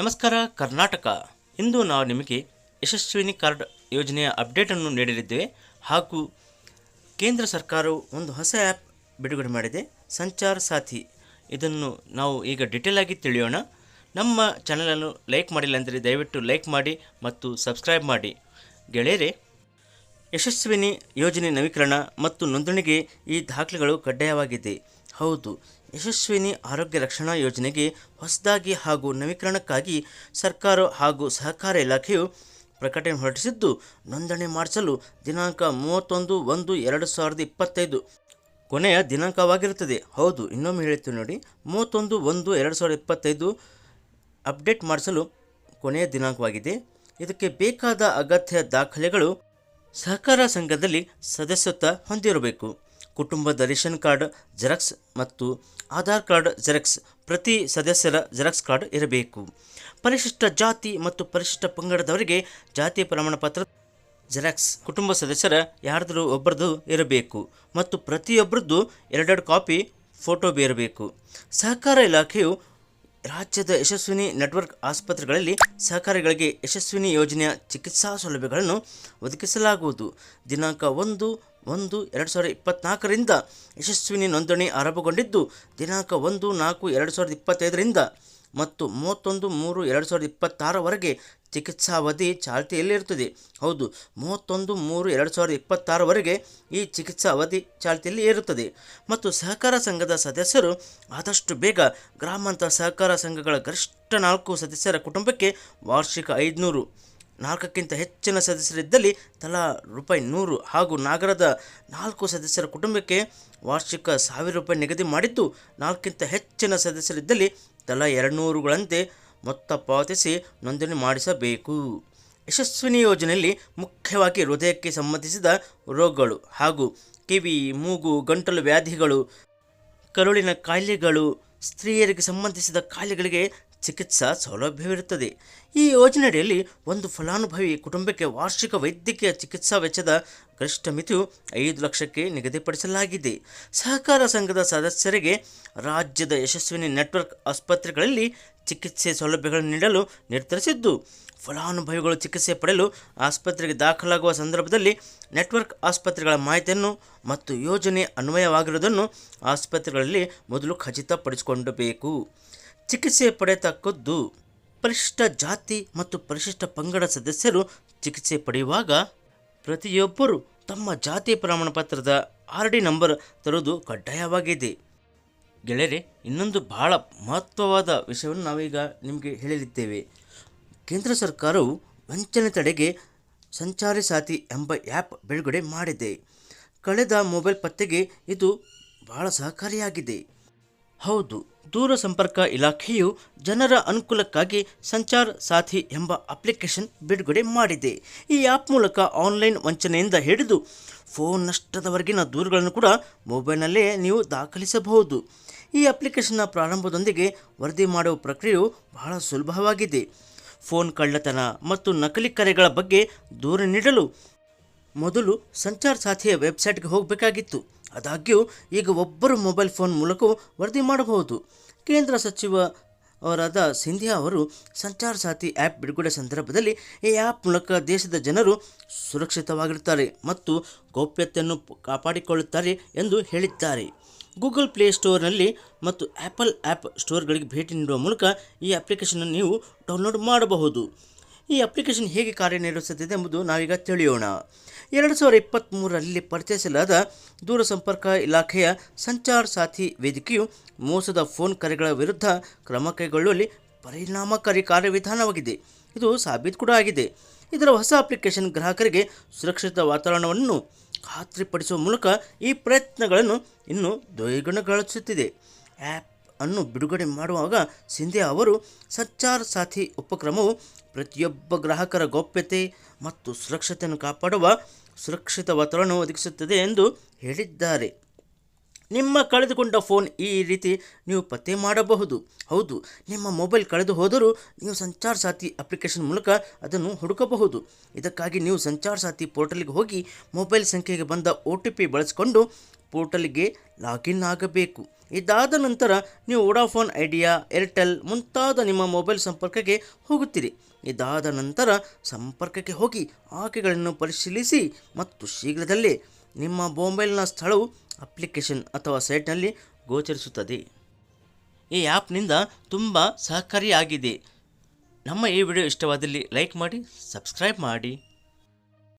ನಮಸ್ಕಾರ, ಕರ್ನಾಟಕ. ಇಂದು ನಾವು ನಿಮಗೆ ಯಶಸ್ವಿನಿ ಕಾರ್ಡ್ ಯೋಜನೆಯ ಅಪ್ಡೇಟನ್ನು ನೀಡಲಿದ್ದೇವೆ ಹಾಗೂ ಕೇಂದ್ರ ಸರ್ಕಾರವು ಒಂದು ಹೊಸ ಆ್ಯಪ್ ಬಿಡುಗಡೆ ಮಾಡಿದೆ, ಸಂಚಾರ್ ಸಾಥಿ. ಇದನ್ನು ನಾವು ಈಗ ಡಿಟೇಲ್ ಆಗಿ ತಿಳಿಯೋಣ. ನಮ್ಮ ಚಾನಲನ್ನು ಲೈಕ್ ಮಾಡಿಲ್ಲ ಅಂದರೆ ದಯವಿಟ್ಟು ಲೈಕ್ ಮಾಡಿ ಮತ್ತು ಸಬ್ಸ್ಕ್ರೈಬ್ ಮಾಡಿ. ಗೆಳೆಯರೆ, ಯಶಸ್ವಿನಿ ಯೋಜನೆ ನವೀಕರಣ ಮತ್ತು ನೋಂದಣಿಗೆ ಈ ದಾಖಲೆಗಳು ಕಡ್ಡಾಯವಾಗಿದೆ. ಹೌದು ಯಶಸ್ವಿನಿ ಆರೋಗ್ಯ ರಕ್ಷಣಾ ಯೋಜನೆಗೆ ಹೊಸದಾಗಿ ಹಾಗೂ ನವೀಕರಣಕ್ಕಾಗಿ ಸರ್ಕಾರ ಹಾಗೂ ಸಹಕಾರ ಇಲಾಖೆಯು ಪ್ರಕಟಣೆ ಹೊರಡಿಸಿದ್ದು ನೋಂದಣಿ ಮಾಡಿಸಲು ದಿನಾಂಕ ಮೂವತ್ತೊಂದು ಒಂದು ಎರಡು ಸಾವಿರದ ಇಪ್ಪತ್ತೈದು ಕೊನೆಯ ದಿನಾಂಕವಾಗಿರುತ್ತದೆ. ಹೌದು, ಇನ್ನೊಮ್ಮೆ ಹೇಳ್ತೀವಿ ನೋಡಿ. ಮೂವತ್ತೊಂದು ಒಂದು ಎರಡು ಸಾವಿರದ ಇಪ್ಪತ್ತೈದು ಅಪ್ಡೇಟ್ ಮಾಡಿಸಲು ಕೊನೆಯ ದಿನಾಂಕವಾಗಿದೆ. ಇದಕ್ಕೆ ಬೇಕಾದ ಅಗತ್ಯ ದಾಖಲೆಗಳು ಸಹಕಾರ ಸಂಘದಲ್ಲಿ ಸದಸ್ಯತ್ವ ಹೊಂದಿರಬೇಕು. ಕುಟುಂಬದ ರೇಷನ್ ಕಾರ್ಡ್, ಜೆರಾಕ್ಸ್ ಮತ್ತು ಆಧಾರ್ ಕಾರ್ಡ್, ಜೆರಾಕ್ಸ್. ಪ್ರತಿ ಸದಸ್ಯರ ಜೆರಾಕ್ಸ್ ಕಾರ್ಡ್ ಇರಬೇಕು. ಪರಿಶಿಷ್ಟ ಜಾತಿ ಮತ್ತು ಪರಿಶಿಷ್ಟ ಪಂಗಡದವರಿಗೆ ಜಾತಿ ಪ್ರಮಾಣ ಪತ್ರ ಜೆರಾಕ್ಸ್. ಕುಟುಂಬ ಸದಸ್ಯರ ಯಾರ್ದರೂ ಒಬ್ಬರದ್ದು ಇರಬೇಕು ಮತ್ತು ಪ್ರತಿಯೊಬ್ಬರದ್ದು ಎರಡೆರಡು ಕಾಪಿ, ಫೋಟೋ ಬೇರಬೇಕು. ಸಹಕಾರ ಇಲಾಖೆಯು ರಾಜ್ಯದ ಯಶಸ್ವಿನಿ ನೆಟ್ವರ್ಕ್ ಆಸ್ಪತ್ರೆಗಳಲ್ಲಿ ಸಹಕಾರಿಗಳಿಗೆ ಯಶಸ್ವಿನಿ ಯೋಜನೆಯ ಚಿಕಿತ್ಸಾ ಸೌಲಭ್ಯಗಳನ್ನು ಒದಗಿಸಲಾಗುವುದು. ದಿನಾಂಕ ಒಂದು ಒಂದು, ಎರಡು ಸಾವಿರದ ಇಪ್ಪತ್ತ್ನಾಲ್ಕರಿಂದ ಯಶಸ್ವಿನಿ ನೋಂದಣಿ ಆರಂಭಗೊಂಡಿದ್ದು, ದಿನಾಂಕ ಒಂದು, ನಾಲ್ಕು, ಎರಡು ಸಾವಿರದ ಇಪ್ಪತ್ತೈದರಿಂದ ಮತ್ತು ಮೂವತ್ತೊಂದು, ಮೂರು, ಎರಡು ಸಾವಿರದ ಇಪ್ಪತ್ತಾರವರೆಗೆ ಚಿಕಿತ್ಸಾವಧಿ ಚಾಲ್ತಿಯಲ್ಲಿರುತ್ತದೆ. ಹೌದು, ಮೂವತ್ತೊಂದು, ಮೂರು, ಎರಡು ಸಾವಿರದ ಇಪ್ಪತ್ತಾರವರೆಗೆ ಈ ಚಿಕಿತ್ಸಾ ಅವಧಿ ಚಾಲ್ತಿಯಲ್ಲಿ ಇರುತ್ತದೆ. ಮತ್ತು ಸಹಕಾರ ಸಂಘದ ಸದಸ್ಯರು ಆದಷ್ಟು ಬೇಗ ಗ್ರಾಮಾಂತರ ಸಹಕಾರ ಸಂಘಗಳ ಗರಿಷ್ಠ ನಾಲ್ಕು ಸದಸ್ಯರ ಕುಟುಂಬಕ್ಕೆ ವಾರ್ಷಿಕ ಐದುನೂರು ನಾಲ್ಕಕ್ಕಿಂತ ಹೆಚ್ಚಿನ ಸದಸ್ಯರಿದ್ದಲ್ಲಿ ತಲಾ ರೂಪಾಯಿ ನೂರು ಹಾಗೂ ನಾಗರದ ನಾಲ್ಕು ಸದಸ್ಯರ ಕುಟುಂಬಕ್ಕೆ ವಾರ್ಷಿಕ ಸಾವಿರ ರೂಪಾಯಿ ನಿಗದಿ ಮಾಡಿದ್ದು ನಾಲ್ಕಿಂತ ಹೆಚ್ಚಿನ ಸದಸ್ಯರಿದ್ದಲ್ಲಿ ತಲಾ ಎರಡುನೂರುಗಳಂತೆ ಮೊತ್ತ ಪಾವತಿಸಿ ನೋಂದಣಿ ಮಾಡಿಸಬೇಕು. ಯಶಸ್ವಿನಿ ಯೋಜನೆಯಲ್ಲಿ ಮುಖ್ಯವಾಗಿ ಹೃದಯಕ್ಕೆ ಸಂಬಂಧಿಸಿದ ರೋಗಗಳು ಹಾಗೂ ಕಿವಿ, ಮೂಗು, ಗಂಟಲು ವ್ಯಾಧಿಗಳು, ಕರುಳಿನ ಕಾಯಿಲೆಗಳು, ಸ್ತ್ರೀಯರಿಗೆ ಸಂಬಂಧಿಸಿದ ಕಾಯಿಲೆಗಳಿಗೆ ಚಿಕಿತ್ಸಾ ಸೌಲಭ್ಯವಿರುತ್ತದೆ. ಈ ಯೋಜನೆಯಡಿಯಲ್ಲಿ ಒಂದು ಫಲಾನುಭವಿ ಕುಟುಂಬಕ್ಕೆ ವಾರ್ಷಿಕ ವೈದ್ಯಕೀಯ ಚಿಕಿತ್ಸಾ ವೆಚ್ಚದ ಗರಿಷ್ಠ ಮಿತಿಯು ಐದು ಲಕ್ಷಕ್ಕೆ ನಿಗದಿಪಡಿಸಲಾಗಿದೆ. ಸಹಕಾರ ಸಂಘದ ಸದಸ್ಯರಿಗೆ ರಾಜ್ಯದ ಯಶಸ್ವಿನಿ ನೆಟ್ವರ್ಕ್ ಆಸ್ಪತ್ರೆಗಳಲ್ಲಿ ಚಿಕಿತ್ಸೆ ಸೌಲಭ್ಯಗಳನ್ನು ನೀಡಲು ನಿರ್ಧರಿಸಿದ್ದು, ಫಲಾನುಭವಿಗಳು ಚಿಕಿತ್ಸೆ ಪಡೆಯಲು ಆಸ್ಪತ್ರೆಗೆ ದಾಖಲಾಗುವ ಸಂದರ್ಭದಲ್ಲಿ ನೆಟ್ವರ್ಕ್ ಆಸ್ಪತ್ರೆಗಳ ಮಾಹಿತಿಯನ್ನು ಮತ್ತು ಯೋಜನೆ ಅನ್ವಯವಾಗಿರುವುದನ್ನು ಆಸ್ಪತ್ರೆಗಳಲ್ಲಿ ಮೊದಲು ಖಚಿತಪಡಿಸಿಕೊಳ್ಳಬೇಕು ಚಿಕಿತ್ಸೆ ಪಡೆಯತಕ್ಕದ್ದು ಪರಿಶಿಷ್ಟ ಜಾತಿ ಮತ್ತು ಪರಿಶಿಷ್ಟ ಪಂಗಡ ಸದಸ್ಯರು ಚಿಕಿತ್ಸೆ ಪಡೆಯುವಾಗ ಪ್ರತಿಯೊಬ್ಬರು ತಮ್ಮ ಜಾತಿ ಪ್ರಮಾಣ ಪತ್ರದ ಆರ್ ಡಿ ನಂಬರ್ ತರುವುದು ಕಡ್ಡಾಯವಾಗಿದೆ. ಗೆಳೆಯರೆ, ಇನ್ನೊಂದು ಬಹಳ ಮಹತ್ವವಾದ ವಿಷಯವನ್ನು ನಾವೀಗ ನಿಮಗೆ ಹೇಳಲಿದ್ದೇವೆ. ಕೇಂದ್ರ ಸರ್ಕಾರವು ವಂಚನೆ ತಡೆಗೆ ಸಂಚಾರಿ ಸಾಥಿ ಎಂಬ ಆ್ಯಪ್ ಬಿಡುಗಡೆ ಮಾಡಿದೆ. ಕಳೆದ ಮೊಬೈಲ್ ಪತ್ತೆಗೆ ಇದು ಬಹಳ ಸಹಕಾರಿಯಾಗಿದೆ. ಹೌದು ದೂರ ಸಂಪರ್ಕ ಇಲಾಖೆಯು ಜನರ ಅನುಕೂಲಕ್ಕಾಗಿ ಸಂಚಾರ್ ಸಾಥಿ ಎಂಬ ಅಪ್ಲಿಕೇಶನ್ ಬಿಡುಗಡೆ ಮಾಡಿದೆ. ಈ ಆ್ಯಪ್ ಮೂಲಕ ಆನ್ಲೈನ್ ವಂಚನೆಯಿಂದ ಹಿಡಿದು ಫೋನ್ ನಷ್ಟದವರೆಗಿನ ದೂರುಗಳನ್ನು ಕೂಡ ಮೊಬೈಲ್ನಲ್ಲೇ ನೀವು ದಾಖಲಿಸಬಹುದು. ಈ ಅಪ್ಲಿಕೇಶನ್ನ ಪ್ರಾರಂಭದೊಂದಿಗೆ ವರದಿ ಮಾಡುವ ಪ್ರಕ್ರಿಯೆಯು ಬಹಳ ಸುಲಭವಾಗಿದೆ. ಫೋನ್ ಕಳ್ಳತನ ಮತ್ತು ನಕಲಿ ಕರೆಗಳ ಬಗ್ಗೆ ದೂರು ನೀಡಲು ಮೊದಲು ಸಂಚಾರ್ ಸಾಥಿಯ ವೆಬ್ಸೈಟ್ಗೆ ಹೋಗಬೇಕಾಗಿತ್ತು. ಆದಾಗ್ಯೂ ಈಗ ಒಬ್ಬರು ಮೊಬೈಲ್ ಫೋನ್ ಮೂಲಕವೂ ವರದಿ ಮಾಡಬಹುದು. ಕೇಂದ್ರ ಸಚಿವ ಅವರಾದ ಸಿಂಧಿಯಾ ಅವರು ಸಂಚಾರ ಸಾಥಿ ಆ್ಯಪ್ ಬಿಡುಗಡೆ ಸಂದರ್ಭದಲ್ಲಿ ಈ ಆ್ಯಪ್ ಮೂಲಕ ದೇಶದ ಜನರು ಸುರಕ್ಷಿತವಾಗಿರುತ್ತಾರೆ ಮತ್ತು ಗೌಪ್ಯತೆಯನ್ನು ಕಾಪಾಡಿಕೊಳ್ಳುತ್ತಾರೆ ಎಂದು ಹೇಳಿದ್ದಾರೆ. ಗೂಗಲ್ ಪ್ಲೇ ಸ್ಟೋರ್ನಲ್ಲಿ ಮತ್ತು ಆ್ಯಪಲ್ ಆ್ಯಪ್ ಸ್ಟೋರ್ಗಳಿಗೆ ಭೇಟಿ ನೀಡುವ ಮೂಲಕ ಈ ಅಪ್ಲಿಕೇಶನ್ ನೀವು ಡೌನ್ಲೋಡ್ ಮಾಡಬಹುದು. ಈ ಅಪ್ಲಿಕೇಶನ್ ಹೇಗೆ ಕಾರ್ಯನಿರ್ವಹಿಸುತ್ತಿದೆ ಎಂಬುದು ನಾವೀಗ ತಿಳಿಯೋಣ. ಎರಡು ಸಾವಿರದ ಇಪ್ಪತ್ತ್ಮೂರರಲ್ಲಿ ಪರಿಚಯಿಸಲಾದ ದೂರಸಂಪರ್ಕ ಇಲಾಖೆಯ ಸಂಚಾರ ಸಾಥಿ ವೇದಿಕೆಯು ಮೋಸದ ಫೋನ್ ಕರೆಗಳ ವಿರುದ್ಧ ಕ್ರಮ ಕೈಗೊಳ್ಳುವಲ್ಲಿ ಪರಿಣಾಮಕಾರಿ ಕಾರ್ಯವಿಧಾನವಾಗಿದೆ. ಇದು ಸಾಬೀತು ಕೂಡ ಆಗಿದೆ. ಇದರ ಹೊಸ ಅಪ್ಲಿಕೇಶನ್ ಗ್ರಾಹಕರಿಗೆ ಸುರಕ್ಷಿತ ವಾತಾವರಣವನ್ನು ಖಾತ್ರಿಪಡಿಸುವ ಮೂಲಕ ಈ ಪ್ರಯತ್ನಗಳನ್ನು ಇನ್ನೂ ದ್ವಿಗುಣಗೊಳಿಸುತ್ತಿದೆ. ಆ್ಯಪ್ ಅನ್ನು ಬಿಡುಗಡೆ ಮಾಡುವಾಗ ಸಿಂಧೆ ಅವರು ಸಂಚಾರ್ ಸಾಥಿ ಉಪಕ್ರಮವು ಪ್ರತಿಯೊಬ್ಬ ಗ್ರಾಹಕರ ಗೌಪ್ಯತೆ ಮತ್ತು ಸುರಕ್ಷತೆಯನ್ನು ಕಾಪಾಡುವ ಸುರಕ್ಷಿತ ವಾತಾವರಣ ಒದಗಿಸುತ್ತದೆ ಎಂದು ಹೇಳಿದ್ದಾರೆ. ನಿಮ್ಮ ಕಳೆದುಕೊಂಡ ಫೋನ್ ಈ ರೀತಿ ನೀವು ಪತ್ತೆ ಮಾಡಬಹುದು. ಹೌದು, ನಿಮ್ಮ ಮೊಬೈಲ್ ಕಳೆದು ಹೋದರೂ ನೀವು ಸಂಚಾರ ಸಾಥಿ ಅಪ್ಲಿಕೇಶನ್ ಮೂಲಕ ಅದನ್ನು ಹುಡುಕಬಹುದು. ಇದಕ್ಕಾಗಿ ನೀವು ಸಂಚಾರ ಸಾಥಿ ಪೋರ್ಟಲ್ಗೆ ಹೋಗಿ ಮೊಬೈಲ್ ಸಂಖ್ಯೆಗೆ ಬಂದ ಒ ಟಿ ಪಿ ಬಳಸಿಕೊಂಡು ಪೋರ್ಟಲ್ಗೆ ಲಾಗಿನ್ ಆಗಬೇಕು. ಇದಾದ ನಂತರ ನೀವು ವೋಡಾಫೋನ್ ಐಡಿಯಾ ಏರ್ಟೆಲ್ ಮುಂತಾದ ನಿಮ್ಮ ಮೊಬೈಲ್ ಸಂಪರ್ಕಕ್ಕೆ ಹೋಗುತ್ತೀರಿ. ಇದಾದ ನಂತರ ಸಂಪರ್ಕಕ್ಕೆ ಹೋಗಿ ಆಯ್ಕೆಗಳನ್ನು ಪರಿಶೀಲಿಸಿ ಮತ್ತು ಶೀಘ್ರದಲ್ಲೇ ನಿಮ್ಮ ಮೊಬೈಲ್ನ ಸ್ಥಳವು ಅಪ್ಲಿಕೇಶನ್ ಅಥವಾ ಸೈಟ್ನಲ್ಲಿ ಗೋಚರಿಸುತ್ತದೆ. ಈ ಆ್ಯಪ್ನಿಂದ ತುಂಬ ಸಹಕಾರಿಯಾಗಿದೆ. ನಮ್ಮ ಈ ವಿಡಿಯೋ ಇಷ್ಟವಾದಲ್ಲಿ ಲೈಕ್ ಮಾಡಿ ಸಬ್ಸ್ಕ್ರೈಬ್ ಮಾಡಿ.